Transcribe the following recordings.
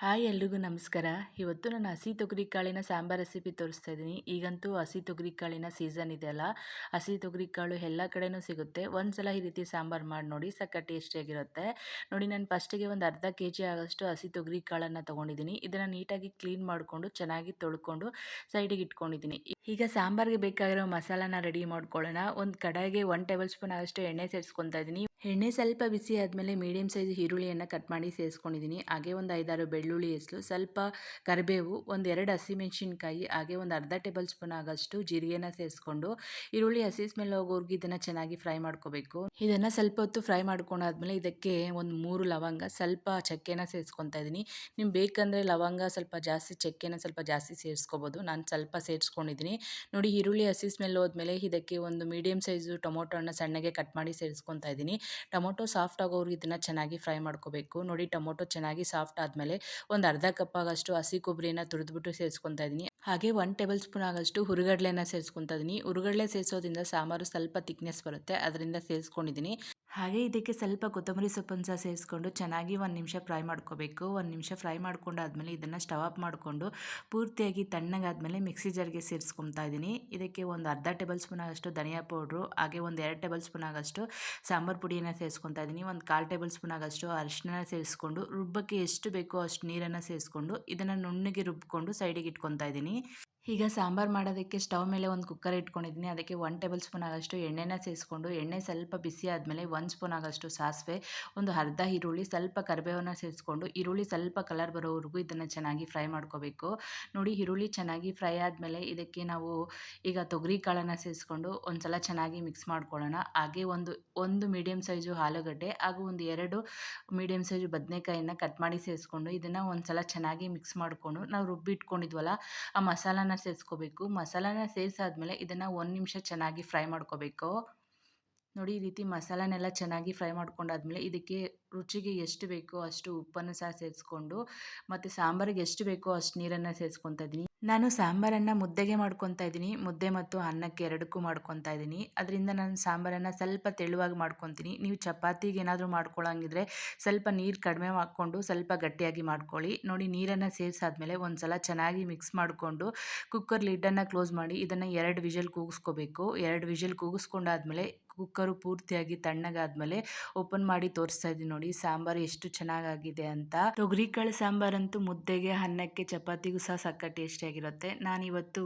Hi ಎಲ್ರಿಗೂ ನಮಸ್ಕಾರ. ಇವತ್ತು ನಾನು ಹಸಿ ತೊಗರಿ ಕಾಳಿನ ಸಾಂಬಾರ್ ರೆಸಿಪಿ ತೋರಿಸ್ತಾ ಇದ್ದೀನಿ. ಈಗಂತೂ ಹಸಿ ತೊಗರಿ ಕಾಳಿನ ಸೀಸನ್ ಇದೆಯಲ್ಲ ಹಸಿ ತೊಗರಿ ಕಾಳು ಎಲ್ಲ ಕಡೆನೂ ಸಿಗುತ್ತೆ. ಒಂದ್ಸಲ ಈ ರೀತಿ ಸಾಂಬಾರು ಮಾಡಿ ನೋಡಿ ಸಕ್ಕ ಟೇಸ್ಟಿಯಾಗಿರುತ್ತೆ ನೋಡಿ, ನಾನು ಫಸ್ಟಿಗೆ ಒಂದು ಅರ್ಧ ಕೆ ಜಿ ಆಗೋಷ್ಟು ಹಸಿ ತೊಗರಿ ಕಾಳನ್ನು ತೊಗೊಂಡಿದ್ದೀನಿ. ಇದನ್ನು ನೀಟಾಗಿ ಕ್ಲೀನ್ ಮಾಡಿಕೊಂಡು, ಚೆನ್ನಾಗಿ ತೊಳ್ಕೊಂಡು ಸೈಡಿಗೆ ಇಟ್ಕೊಂಡಿದ್ದೀನಿ. ಈಗ ಸಾಂಬಾರಿಗೆ ಬೇಕಾಗಿರೋ ಮಸಾಲಾನ ರೆಡಿ ಮಾಡ್ಕೊಳ್ಳೋಣ. ಒಂದು ಕಡಾಯಿಗೆ ಒನ್ ಟೇಬಲ್ ಸ್ಪೂನ್ ಆಗೋಷ್ಟು ಎಣ್ಣೆ ಸೇರಿಸ್ಕೊತಾ ಇದ್ದೀನಿ. ಎಣ್ಣೆ ಸ್ವಲ್ಪ ಬಿಸಿ ಆದಮೇಲೆ ಮೀಡಿಯಮ್ ಸೈಜ್ ಈರುಳ್ಳಿಯನ್ನು ಕಟ್ ಮಾಡಿ ಸೇರಿಸ್ಕೊಂಡಿದ್ದೀನಿ ಹಾಗೆ ಒಂದು ಐದಾರು ಬೆಳ್ಳುಳ್ಳಿ ಹೆಸರು, ಸ್ವಲ್ಪ ಕರಿಬೇವು ಒಂದೆರಡು ಹಸಿಮೆಣಸಿನ್ಕಾಯಿ, ಹಾಗೆ ಒಂದು ಅರ್ಧ ಟೇಬಲ್ ಸ್ಪೂನ್ ಆಗೋಷ್ಟು ಜೀರಿಗೆನ ಸೇರಿಸ್ಕೊಂಡು ಈರುಳ್ಳಿ ಹಸಿ ಸ್ಮೆಲ್ ಹೋಗೋರ್ಗೆ ಇದನ್ನು ಚೆನ್ನಾಗಿ ಫ್ರೈ ಮಾಡ್ಕೋಬೇಕು. ಇದನ್ನು ಸ್ವಲ್ಪ ಹೊತ್ತು ಫ್ರೈ ಮಾಡ್ಕೊಂಡಾದ್ಮೇಲೆ ಇದಕ್ಕೆ ಒಂದು ಮೂರು ಲವಂಗ, ಸ್ವಲ್ಪ ಚಕ್ಕೆನ ಸೇರಿಸ್ಕೊತಾ ಇದ್ದೀನಿ ನಿಮ್ಗೆ ಬೇಕಂದರೆ ಲವಂಗ ಸ್ವಲ್ಪ ಜಾಸ್ತಿ, ಚಕ್ಕೆನ ಸ್ವಲ್ಪ ಜಾಸ್ತಿ ಸೇರಿಸ್ಕೋಬೋದು. ನಾನು ಸ್ವಲ್ಪ ಸೇರಿಸ್ಕೊಂಡಿದ್ದೀನಿ ನೋಡಿ, ಈರುಳ್ಳಿ ಹಸಿ ಸ್ಮೆಲ್ ಹೋದ್ಮೇಲೆ ಇದಕ್ಕೆ ಒಂದು ಮೀಡಿಯಮ್ ಸೈಜು ಟೊಮೊಟೊನ ಸಣ್ಣಗೆ ಕಟ್ ಮಾಡಿ ಸೇರಿಸ್ಕೊತಾ ಇದ್ದೀನಿ ಟೊಮೊಟೊ ಸಾಫ್ಟ್ ಆಗೋರು ಇದನ್ನು ಚೆನ್ನಾಗಿ ಫ್ರೈ ಮಾಡ್ಕೋಬೇಕು. ನೋಡಿ ಟೊಮೊಟೊ ಚೆನ್ನಾಗಿ ಸಾಫ್ಟ್ ಆದಮೇಲೆ ಒಂದು ಅರ್ಧ ಕಪ್ ಆಗೋಷ್ಟು ಹಸಿ ಕೊಬ್ಬರಿನ ತುರಿದ್ಬಿಟ್ಟು ಸೇರಿಸ್ಕೊತಾ ಇದ್ದೀನಿ ಹಾಗೆ ಒನ್ ಟೇಬಲ್ ಸ್ಪೂನ್ ಆಗೋಷ್ಟು ಹುರುಗಡ್ಲೆನ ಸೇರಿಸ್ಕೊತಾ ಇದ್ದೀನಿ ಹುರುಗಡ್ಲೆ ಸೇರಿಸೋದ್ರಿಂದ ಸಾಂಬಾರು ಸ್ವಲ್ಪ ತಿಕ್ನೆಸ್ ಬರುತ್ತೆ. ಅದರಿಂದ ಸೇರಿಸ್ಕೊಂಡಿದ್ದೀನಿ ಹಾಗೆ ಇದಕ್ಕೆ ಸ್ವಲ್ಪ ಕೊತ್ತಂಬರಿ ಸೊಪ್ಪನ್ನು ಸಹ ಸೇರಿಸ್ಕೊಂಡು ಚೆನ್ನಾಗಿ ಒಂದು ನಿಮಿಷ ಫ್ರೈ ಮಾಡ್ಕೋಬೇಕು. ಒಂದು ನಿಮಿಷ ಫ್ರೈ ಮಾಡ್ಕೊಂಡಾದಮೇಲೆ ಇದನ್ನು ಸ್ಟವ್ ಆಫ್ ಮಾಡಿಕೊಂಡು ಪೂರ್ತಿಯಾಗಿ ತಣ್ಣಗಾದ್ಮೇಲೆ ಮಿಕ್ಸಿ ಜಾರ್ಗೆ ಸೇರಿಸ್ಕೊತಾ ಇದ್ದೀನಿ. ಇದಕ್ಕೆ ಒಂದು ಅರ್ಧ ಟೇಬಲ್ ಸ್ಪೂನ್ ಆಗಷ್ಟು ಧನಿಯಾ ಪೌಡ್ರು, ಹಾಗೆ ಒಂದು ಎರಡು ಟೇಬಲ್ ಸ್ಪೂನ್ ಆಗಷ್ಟು ಸಾಂಬಾರು ಪುಡಿಯನ್ನು ಸೇರಿಸ್ಕೊತಾ ಇದ್ದೀನಿ. ಒಂದು ಕಾಲು ಟೇಬಲ್ ಸ್ಪೂನ್ ಆಗಷ್ಟು ಅರಿಶಿನ ಸೇರಿಸ್ಕೊಂಡು ರುಬ್ಬಕ್ಕೆ ಎಷ್ಟು ಬೇಕೋ ಅಷ್ಟು ನೀರನ್ನು ಸೇರಿಸ್ಕೊಂಡು ಇದನ್ನು ನುಣ್ಣಗೆ ರುಬ್ಬಿಕೊಂಡು ಸೈಡಿಗೆ ಇಟ್ಕೊತಾ ಇದ್ದೀನಿ. ಈಗ ಸಾಂಬಾರು ಮಾಡೋದಕ್ಕೆ ಸ್ಟವ್ ಮೇಲೆ ಒಂದು ಕುಕ್ಕರ್ ಇಟ್ಕೊಂಡಿದ್ದೀನಿ. ಅದಕ್ಕೆ ಒನ್ ಟೇಬಲ್ ಸ್ಪೂನ್ ಆಗೋಷ್ಟು ಎಣ್ಣೆನ ಸೇರಿಸ್ಕೊಂಡು ಎಣ್ಣೆ ಸ್ವಲ್ಪ ಬಿಸಿ ಆದಮೇಲೆ ಒಂದು ಸ್ಪೂನ್ ಆಗೋಷ್ಟು ಸಾಸಿವೆ, ಒಂದು ಅರ್ಧ ಈರುಳ್ಳಿ, ಸ್ವಲ್ಪ ಕರಿಬೇವನ್ನ ಸೇರಿಸ್ಕೊಂಡು ಈರುಳ್ಳಿ ಸ್ವಲ್ಪ ಕಲರ್ ಬರೋವರೆಗೂ ಇದನ್ನು ಚೆನ್ನಾಗಿ ಫ್ರೈ ಮಾಡ್ಕೋಬೇಕು. ನೋಡಿ, ಈರುಳ್ಳಿ ಚೆನ್ನಾಗಿ ಫ್ರೈ ಆದಮೇಲೆ ಇದಕ್ಕೆ ನಾವು ಈಗ ತೊಗರಿ ಕಾಳನ್ನು ಸೇರಿಸ್ಕೊಂಡು ಒಂದು ಸಲ ಚೆನ್ನಾಗಿ ಮಿಕ್ಸ್ ಮಾಡ್ಕೊಳ್ಳೋಣ. ಹಾಗೆ ಒಂದು ಒಂದು ಮೀಡಿಯಮ್ ಸೈಜು ಆಲೂಗಡ್ಡೆ ಹಾಗೂ ಒಂದು ಎರಡು ಮೀಡಿಯಮ್ ಸೈಜು ಬದನೆಕಾಯಿನ ಕಟ್ ಮಾಡಿ ಸೇರಿಸ್ಕೊಂಡು ಇದನ್ನು ಒಂದು ಸಲ ಚೆನ್ನಾಗಿ ಮಿಕ್ಸ್ ಮಾಡಿಕೊಂಡು ನಾವು ರುಬ್ಬಿಟ್ಕೊಂಡಿದ್ವಲ್ಲ, ಆ ಮಸಾಲಾನ ಸೇರಿಸ್ಕೋಬೇಕು. ಮಸಾಲಾನ ಸೇರಿಸಾದ್ಮೇಲೆ ಇದನ್ನು ಒಂದು ನಿಮಿಷ ಚೆನ್ನಾಗಿ ಫ್ರೈ ಮಾಡ್ಕೋಬೇಕು. ನೋಡಿ, ಈ ರೀತಿ ಮಸಾಲನೆಲ್ಲ ಚೆನ್ನಾಗಿ ಫ್ರೈ ಮಾಡ್ಕೊಂಡಾದ್ಮೇಲೆ ಇದಕ್ಕೆ ರುಚಿಗೆ ಎಷ್ಟು ಬೇಕೋ ಅಷ್ಟು ಉಪ್ಪನ್ನು ಸಹ ಸೇರಿಸ್ಕೊಂಡು ಮತ್ತು ಸಾಂಬಾರಿಗೆ ಎಷ್ಟು ಬೇಕೋ ಅಷ್ಟು ನೀರನ್ನು ಸೇರಿಸ್ಕೊತಾ ಇದ್ದೀನಿ. ನಾನು ಸಾಂಬಾರನ್ನು ಮುದ್ದೆಗೆ ಮಾಡ್ಕೊತಾ ಇದ್ದೀನಿ. ಮುದ್ದೆ ಮತ್ತು ಅನ್ನಕ್ಕೆ ಎರಡಕ್ಕೂ ಮಾಡ್ಕೊತಾ ಇದ್ದೀನಿ. ಅದರಿಂದ ನಾನು ಸಾಂಬಾರನ್ನು ಸ್ವಲ್ಪ ತೆಳುವಾಗಿ ಮಾಡ್ಕೊತೀನಿ. ನೀವು ಚಪಾತಿಗೆ ಏನಾದರೂ ಮಾಡ್ಕೊಳ್ಳೋಂಗಿದ್ರೆ ಸ್ವಲ್ಪ ನೀರು ಕಡಿಮೆ ಮಾಡಿಕೊಂಡು ಸ್ವಲ್ಪ ಗಟ್ಟಿಯಾಗಿ ಮಾಡ್ಕೊಳ್ಳಿ. ನೋಡಿ, ನೀರನ್ನು ಸೇರಿಸಾದ್ಮೇಲೆ ಒಂದು ಸಲ ಚೆನ್ನಾಗಿ ಮಿಕ್ಸ್ ಮಾಡಿಕೊಂಡು ಕುಕ್ಕರ್ ಲಿಡ್ಡನ್ನು ಕ್ಲೋಸ್ ಮಾಡಿ ಇದನ್ನು ಎರಡು ವಿಷಲ್ ಕೂಗಿಸ್ಕೋಬೇಕು. ಎರಡು ವಿಷಲ್ ಕೂಗಿಸ್ಕೊಂಡಾದ್ಮೇಲೆ ಕುಕ್ಕರು ಪೂರ್ತಿಯಾಗಿ ತಣ್ಣಗಾದ್ಮೇಲೆ ಓಪನ್ ಮಾಡಿ ತೋರಿಸ್ತಾ ಇದ್ದೀನಿ ನೋಡಿ, ಸಾಂಬಾರು ಎಷ್ಟು ಚೆನ್ನಾಗಾಗಿದೆ ಅಂತ. ತೊಗರಿಕಾಳು ಸಾಂಬಾರಂತೂ ಮುದ್ದೆಗೆ, ಅನ್ನಕ್ಕೆ, ಚಪಾತಿಗೂ ಸಹ ಸಕ್ಕ ಟೇಸ್ಟಿಯಾಗಿರುತ್ತೆ ನಾನಿವತ್ತು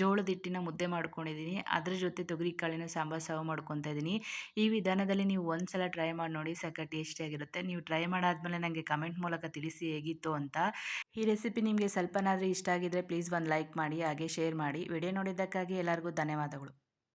ಜೋಳದ ಹಿಟ್ಟಿನ ಮುದ್ದೆ ಮಾಡ್ಕೊಂಡಿದ್ದೀನಿ. ಅದರ ಜೊತೆ ತೊಗರಿಕಾಳಿನ ಸಾಂಬಾರು ಸರ್ವ್ ಮಾಡ್ಕೊತಾ ಇದ್ದೀನಿ. ಈ ವಿಧಾನದಲ್ಲಿ ನೀವು ಒಂದ್ಸಲ ಟ್ರೈ ಮಾಡಿ ನೋಡಿ ಸಕ್ಕ ಟೇಸ್ಟಿಯಾಗಿರುತ್ತೆ ನೀವು ಟ್ರೈ ಮಾಡಾದ್ಮೇಲೆ ನನಗೆ ಕಮೆಂಟ್ ಮೂಲಕ ತಿಳಿಸಿ ಹೇಗಿತ್ತು ಅಂತ. ಈ ರೆಸಿಪಿ ನಿಮಗೆ ಸ್ವಲ್ಪನಾದರೂ ಇಷ್ಟ ಆಗಿದ್ರೆ ಪ್ಲೀಸ್ ಒಂದು ಲೈಕ್ ಮಾಡಿ, ಹಾಗೆ ಶೇರ್ ಮಾಡಿ. ವಿಡಿಯೋ ನೋಡಿದ್ದಕ್ಕಾಗಿ ಎಲ್ಲರಿಗೂ ಧನ್ಯವಾದಗಳು.